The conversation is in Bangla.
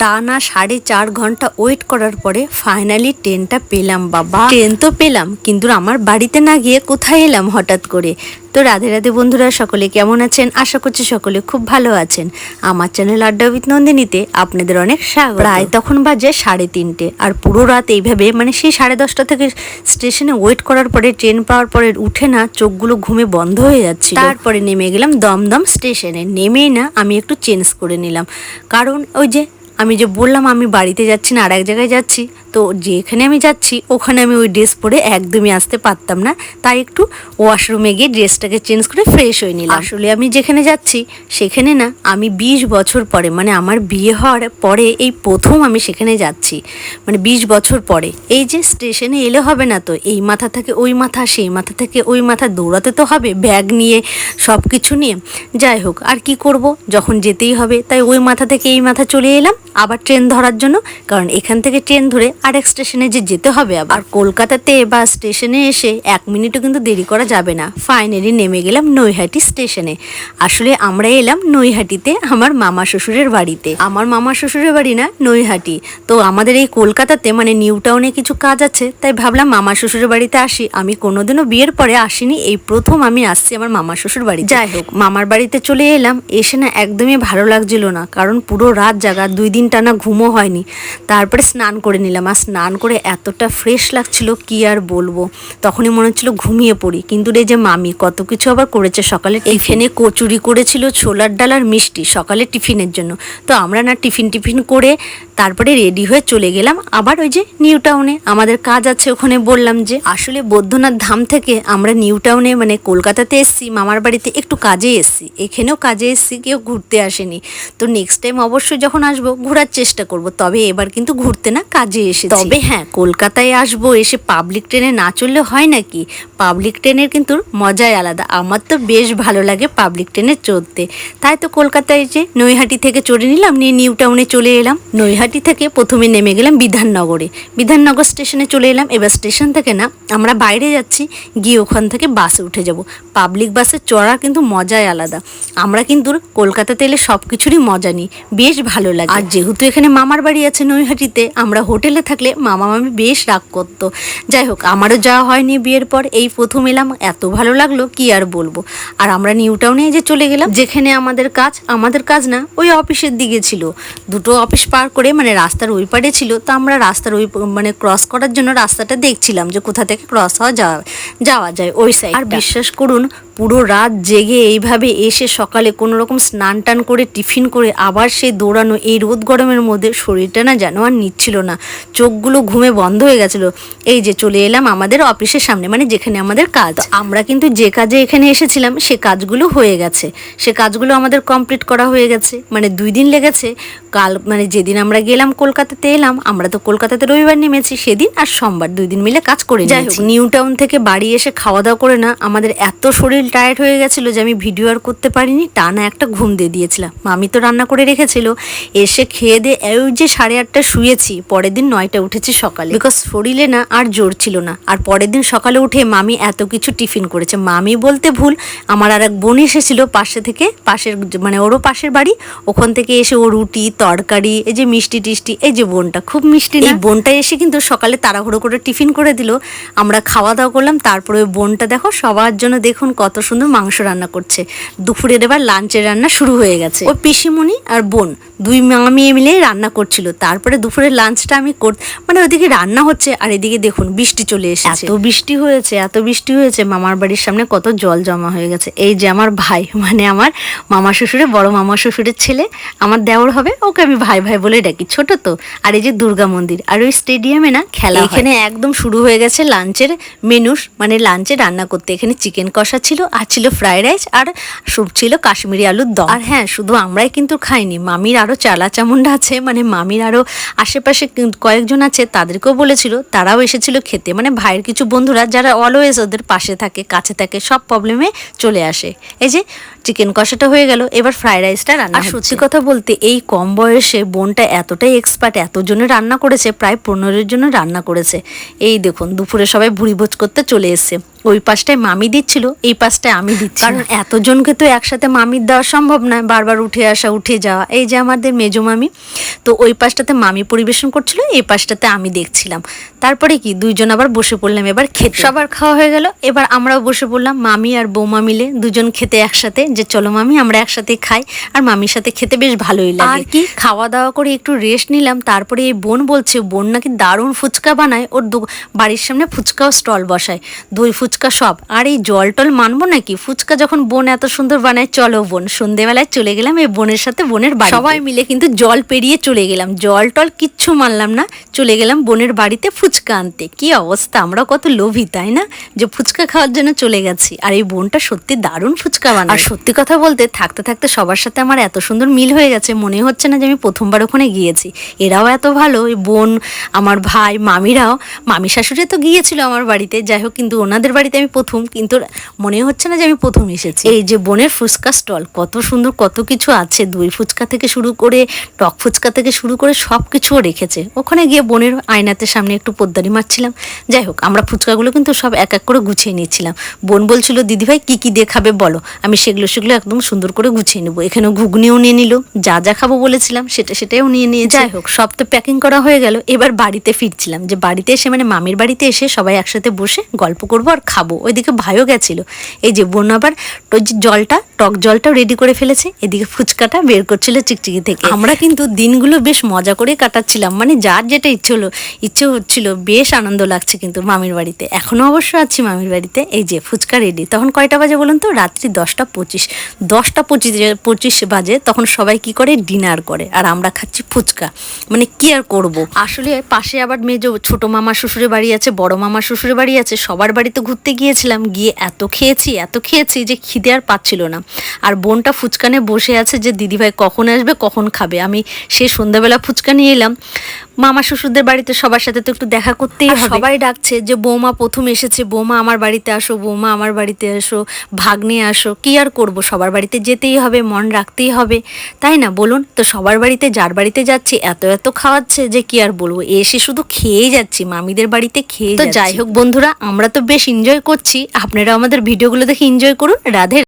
টানা সাড়ে চার ঘণ্টা ওয়েট করার পরে ফাইনালি ট্রেনটা পেলাম, বাবা। ট্রেন তো পেলাম, কিন্তু আমার বাড়িতে না গিয়ে কোথায় এলাম হঠাৎ করে? তো রাধে রাধে বন্ধুরা, সকলে কেমন আছেন? আশা করছি সকলে খুব ভালো আছেন। আমার চ্যানেল আড্ডা উইথ নন্দিনীতে আপনাদের অনেক স্বাগত। প্রায় তখন বাজে সাড়ে তিনটে, আর পুরো রাত এইভাবে মানে সেই সাড়ে দশটা থেকে স্টেশনে ওয়েট করার পরে ট্রেন পাওয়ার পরে উঠে না চোখগুলো ঘুমে বন্ধ হয়ে যাচ্ছে তারপরে নেমে গেলাম দমদম স্টেশনে নেমেই না আমি একটু চেঞ্জ করে নিলাম। কারণ ওই যে আমি যে বললাম আমি বাড়িতে যাচ্ছি না আর এক জায়গায় যাচ্ছি তো যেখানে আমি যাচ্ছি, ওখানে আমি ওই ড্রেস পরে একদমই আসতে পারতাম না। তাই একটু ওয়াশরুমে গিয়ে ড্রেসটাকে চেঞ্জ করে ফ্রেশ হয়ে নিলাম। আসলে আমি যেখানে যাচ্ছি, সেখানে না আমি বিশ বছর পরে মানে আমার বিয়ে হওয়ার পরে এই প্রথম আমি সেখানে যাচ্ছি মানে বিশ বছর পরে। এই যে স্টেশনে এলে হবে না তো, এই মাথা থেকে ওই মাথা, সেই মাথা থেকে ওই মাথা, দৌড়াতে তো হবে ব্যাগ নিয়ে সব কিছু নিয়ে। যাই হোক, আর কি করব? যখন যেতেই হবে, তাই ওই মাথা থেকে এই মাথা চলে এলাম। আবার ট্রেন ধরার জন্য, কারণ এখান থেকে ট্রেন ধরে আরেক স্টেশনে যে যেতে হবে আবার। কলকাতাতে বা স্টেশনে এসে এক মিনিটও কিন্তু দেরি করা যাবে না। ফাইনালি নেমে গেলাম নৈহাটি স্টেশনে। আসলে আমরা এলাম নৈহাটিতে আমার মামা শ্বশুরের বাড়িতে। আমার মামা শ্বশুরের বাড়ি না, নৈহাটি। তো আমাদের এই কলকাতাতে মানে নিউ টাউনে কিছু কাজ আছে, তাই ভাবলাম মামা শ্বশুরের বাড়িতে আসি। আমি কোনোদিনও বিয়ের পরে আসিনি, এই প্রথম আমি আসছি আমার মামা শ্বশুর বাড়ি যাই হোক, মামার বাড়িতে চলে এলাম, এসে না একদমই ভালো লাগছিল না, কারণ পুরো রাত জাগা, দুই দিন টানা ঘুমও হয়নি। তারপরে স্নান করে নিলাম আর স্নান করে এতটা ফ্রেশ লাগছিল, কি আর বলব? তখনই মনে হচ্ছিল ঘুমিয়ে পড়ি। কিন্তু রে যে মামি, কত কিছু আবার করেছে সকালে টিফিনে? কচুরি করেছিল, ছোলার ডালার মিষ্টি সকালে টিফিনের জন্য। তো আমরা না টিফিন টিফিন করে তারপরে রেডি হয়ে চলে গেলাম আবার ওই যে নিউ টাউনে আমাদের কাজ আছে ওখানে বললাম যে, আসলে বৈদ্যনাথ ধাম থেকে আমরা নিউ টাউনে মানে কলকাতাতে এসছি, মামার বাড়িতে একটু কাজে এসছি। এখানেও কাজে এসছি, কেউ ঘুরতে আসেনি। তো নেক্সট টাইম অবশ্যই যখন আসব, ঘোরার চেষ্টা করব। তবে এবার কিন্তু ঘুরতে না কাজে এসেছি। তবে হ্যাঁ কলকাতায় আসব, এসে পাবলিক ট্রেনে না চললে হয় নাকি? পাবলিক ট্রেনের কিন্তু মজাই আলাদা। আমার তো বেশ ভালো লাগে পাবলিক ট্রেনে চড়তে। তাই তো কলকাতায় যে নৈহাটি থেকে চড়ে নিলাম, নিয়ে নিউ টাউনে চলে এলাম। নৈহাটি থেকে প্রথমে নেমে গেলাম বিধাননগরে। বিধাননগর স্টেশনে চলে এলাম, এবার স্টেশন থেকে না আমরা বাইরে যাচ্ছি, গিয়ে ওখান থেকে বাসে উঠে যাব। পাবলিক বাসে চড়া কিন্তু মজাই আলাদা। আমরা কিন্তু কলকাতাতে এলে সব কিছুরই মজা নিই, বেশ ভালো লাগে। আর যেহেতু এখানে মামার বাড়ি আছে নৈহাটিতে, আমরা হোটেলে থাকলে মামা মামি বেশ রাগ করতো। যাই হোক, আমারও যাওয়া হয়নি বিয়ের পর, এই প্রথম এলাম, এত ভালো লাগল, কি আর বলব। আর আমরা নিউ টাউনে যে চলে গেলাম, যেখানে আমাদের কাজ আমাদের কাজ না, ওই অফিসের দিকে ছিল। দুটো অফিস পার করে মানে রাস্তার ওই পারে ছিল তো আমরা রাস্তার ওই মানে ক্রস করার জন্য রাস্তাটা দেখছিলাম যে কোথা থেকে ক্রস হওয়া যাওয়া যাওয়া যায় ওই সাইড আর বিশ্বাস করুন পুরো রাত জেগে এইভাবে এসে সকালে কোনো রকম স্নান টান করে টিফিন করে আবার সেই দৌড়ানো এই রোদ গরমের মধ্যে শরীরটা না যেন আর নিচ্ছিল না। চোখগুলো ঘুমে বন্ধ হয়ে গেছিল। এই যে চলে এলাম আমাদের অফিসের সামনে মানে যেখানে আমাদের কাজ। আমরা কিন্তু যে কাজে এখানে এসেছিলাম সে কাজগুলো হয়ে গেছে। সে কাজগুলো আমাদের কমপ্লিট করা হয়ে গেছে। মানে দুই দিন লেগেছে। কাল মানে যেদিন আমরা গেলাম কলকাতাতে এলাম আমরা তো কলকাতাতে রবিবার নেমেছি সেদিন আর সোমবার দুই দিন মিলে কাজ করে যাই হোক নিউ টাউন থেকে বাড়ি এসে খাওয়া দাওয়া করে না আমাদের এত শরীর টায়ার্ড হয়ে গেছিল যে আমি ভিডিও আর করতে পারিনি টানা একটা ঘুম দিয়ে দিয়েছিলাম। মামি তো রান্না করে রেখেছিল এসে খেয়ে দিয়ে ওই যে সাড়ে আটটা শুয়েছি পরের দিন নয়টা উঠেছি সকালে। বিকজ শরীরে না আর জোর ছিল না আর পরের দিন সকালে উঠে মামি এত কিছু টিফিন করেছে। মামি বলতে ভুল আমার আর এক বোন এসেছিল পাশে থেকে পাশের মানে ওরও পাশের বাড়ি ওখান থেকে এসে ও রুটি তরকারি এই যে মিষ্টি টিষ্টি এই যে বোনটা খুব মিষ্টি এই বোনটা এসে কিন্তু সকালে তাড়াহুড়ো করে টিফিন করে দিল। আমরা খাওয়া দাওয়া করলাম তারপরে ওই বোনটা দেখো সবার জন্য দেখুন কত সুন্দর মাংস রান্না করছে। দুপুরের এবার লাঞ্চের রান্না শুরু হয়ে গেছে। ওই পিসিমণি আর বোন দুই মা মেয়ে মিলে রান্না করছিল। তারপরে দুপুরের লাঞ্চটা আমি কর মানে ওদিকে রান্না হচ্ছে আর এদিকে দেখুন বৃষ্টি চলে এসেছে। এত বৃষ্টি হয়েছে এত বৃষ্টি হয়েছে মামার বাড়ির সামনে কত জল জমা হয়ে গেছে। এই যে আমার ভাই মানে আমার মামা শ্বশুরের বড় মামা শ্বশুরের ছেলে আমার দেওর হবে। ওকে আমি ভাই ভাই বলে ডাকি। ছোট তো। আর এই যে দুর্গা মন্দির। আর ওই স্টেডিয়ামে না খেলা এখানে একদম শুরু হয়ে গেছে লাঞ্চের মেনুস মানে লাঞ্চে রান্না করতে। এখানে চিকেন কষা ছিল আর ছিল ফ্রাইড রাইস আর স্যুপ ছিল কাশ্মীরি আলুর দম। আর হ্যাঁ শুধু আমরাই কিন্তু খাইনি। মামির আরও চালা চামুন্ডা আছে মানে মামির আরও আশেপাশে কয়েকজন আছে তাদেরকেও বলেছিল তারাও এসেছিল খেতে। মানে ভাইয়ের কিছু বন্ধুরা যারা অলওয়েজ ওদের পাশে থাকে কাছে থাকে সব প্রবলেমে চলে আসে। এই যে চিকেন কষাটা হয়ে গেল এবার ফ্রাইড রাইসটা রান্না আর সত্যি কথা বলতে এই কম বয়সে বোনটা এতটাই এক্সপার্ট এতজনের রান্না করেছে, প্রায় পনেরোর জন্য রান্না করেছে। এই দেখুন, দুপুরে সবাই ভুড়ি ভোজ করতে চলে এসছে। ওই পাশটায় মামি দিচ্ছিল এই পাশটায় আমি দিচ্ছি। কারণ এতজনকে তো একসাথে মামির দেওয়া সম্ভব নয় বারবার উঠে আসা উঠে যাওয়া। এই যে আমাদের মেজো মামি তো ওই পাশটাতে মামি পরিবেশন করছিল এই পাশটাতে আমি দেখছিলাম। তারপরে কি দুইজন আবার বসে পড়লাম এবার খেতে। সবার খাওয়া হয়ে গেল এবার আমরাও বসে পড়লাম মামি আর বৌমা মিলে দুজন খেতে একসাথে যে চলো মামি আমরা একসাথে খাই। আর মামির সাথে খেতে বেশ ভালোই লাগে। আর কি খাওয়া দাওয়া করে একটু রেস্ট নিলাম তারপরে এই বোন বলছে বোন নাকি দারুণ ফুচকা বানায়। ওর বাড়ির সামনে ফুচকাও স্টল বসায়। দই ফুচকা সব। আর এই জল টল মানবো নাকি? ফুচকা যখন বোন এত সুন্দর বানায় চলো বোন সন্ধেবেলায় চলে গেলাম এই বোনের সাথে বোনের বাড়ি সবাই মিলে কিন্তু জল পেরিয়ে চলে গেলাম। জল টল কিচ্ছু মানলাম না চলে গেলাম বোনের বাড়িতে ফুচকা আনতে। কি অবস্থা? আমরা কত লোভী তাই না? যে ফুচকা খাওয়ার জন্য চলে গেছি। আর এই বোনটা সত্যি দারুণ ফুচকা বানায়। আর সত্যি কথা বলতে থাকতে থাকতে সবার সাথে আমার এত সুন্দর মিল হয়ে গেছে মনে হচ্ছে না যে আমি প্রথমবার ওখানে গিয়েছি। এরাও এত ভালো বোন আমার ভাই মামিরাও। মামি শাশুড়ি তো গিয়েছিল আমার বাড়িতে যাই হোক কিন্তু ওনাদের বাড়িতে আমি প্রথম, কিন্তু মনে হচ্ছে না যে আমি প্রথম এসেছি। এই যে বোনের ফুচকা স্টল, কত সুন্দর, কত কিছু আছে। দই ফুচকা থেকে শুরু করে, টক ফুচকা থেকে শুরু করে সব কিছুও রেখেছে। ওখানে গিয়ে বোনের আয়নাতের সামনে একটু পোদ্দারি মারছিলাম। যাই হোক, আমরা ফুচকাগুলো কিন্তু সব এক এক করে গুছিয়ে নিচ্ছিলাম বোন বলছিল দিদিভাই কি কি দিয়ে খাবে বলো? আমি সেগুলো সেগুলো একদম সুন্দর করে গুছিয়ে নেব। এখানে ঘুগনিও নিয়ে নিল। যা যা খাব বলেছিলাম, সেটা সেটাও নিয়ে নিয়ে যাই হোক, সব তো প্যাকিং করা হয়ে গেল। এবার বাড়িতে ফিরছিলাম। যে বাড়িতে এসে মানে মামির বাড়িতে এসে সবাই একসাথে বসে গল্প করব আর খাব। ওইদিকে ভাইও গেছিল। এই যে বোন আবার ওই যে জলটা টক জলটাও রেডি করে ফেলেছে। এদিকে ফুচকাটা বের করছিল চিকচিকি থেকে। আমরা কিন্তু দিনগুলো বেশ মজা করে কাটাচ্ছিলাম। মানে যার যেটা ইচ্ছে হলো ইচ্ছে হচ্ছিল বেশ আনন্দ লাগছে কিন্তু মামির বাড়িতে। এখনও অবশ্য আছি মামির বাড়িতে। এই যে ফুচকা রেডি তখন কয়টা বাজে বলুন তো? রাত্রি দশটা পঁচিশ। দশটা পঁচিশ পঁচিশ বাজে তখন সবাই কি করে? ডিনার করে। আর আমরা খাচ্ছি ফুচকা। মানে কি আর করব? আসলে পাশে আবার মেজো ছোট মামা শ্বশুরের বাড়ি আছে বড় মামা শ্বশুরের বাড়ি আছে। সবার বাড়িতে ঘুরতে গিয়েছিলাম গিয়ে এত খেয়েছি এত খেয়েছি যে খিদে আর পাচ্ছিল না। আর বোনটা ফুচকানে বসে আছে যে দিদিভাই কখন আসবে কখন খাবে? আমি সেই সন্ধ্যাবেলা ফুচকা নিয়ে এলাম। মামা শ্বশুরদের বাড়িতে সবার সাথে তো একটু দেখা করতেই হবে। সবাই ডাকছে যে বৌমা প্রথম এসেছে বৌমা আমার বাড়িতে আসো বৌমা আমার বাড়িতে আসো ভাগ্নে আসো। কি আর করব? সবার বাড়িতে যেতেই হবে মন রাখতেই হবে তাই না? বলুন তো সবার বাড়িতে যার বাড়িতে যাচ্ছি এত এত খাওয়াচ্ছে যে কি আর বলব? এসে শুধু খেয়েই যাচ্ছি মামিদের বাড়িতে খেয়ে তো যাই হোক বন্ধুরা আমরা তো বেশ এনজয় করছি। আপনারা আমাদের ভিডিওগুলো দেখে এনজয় করুন। রাধে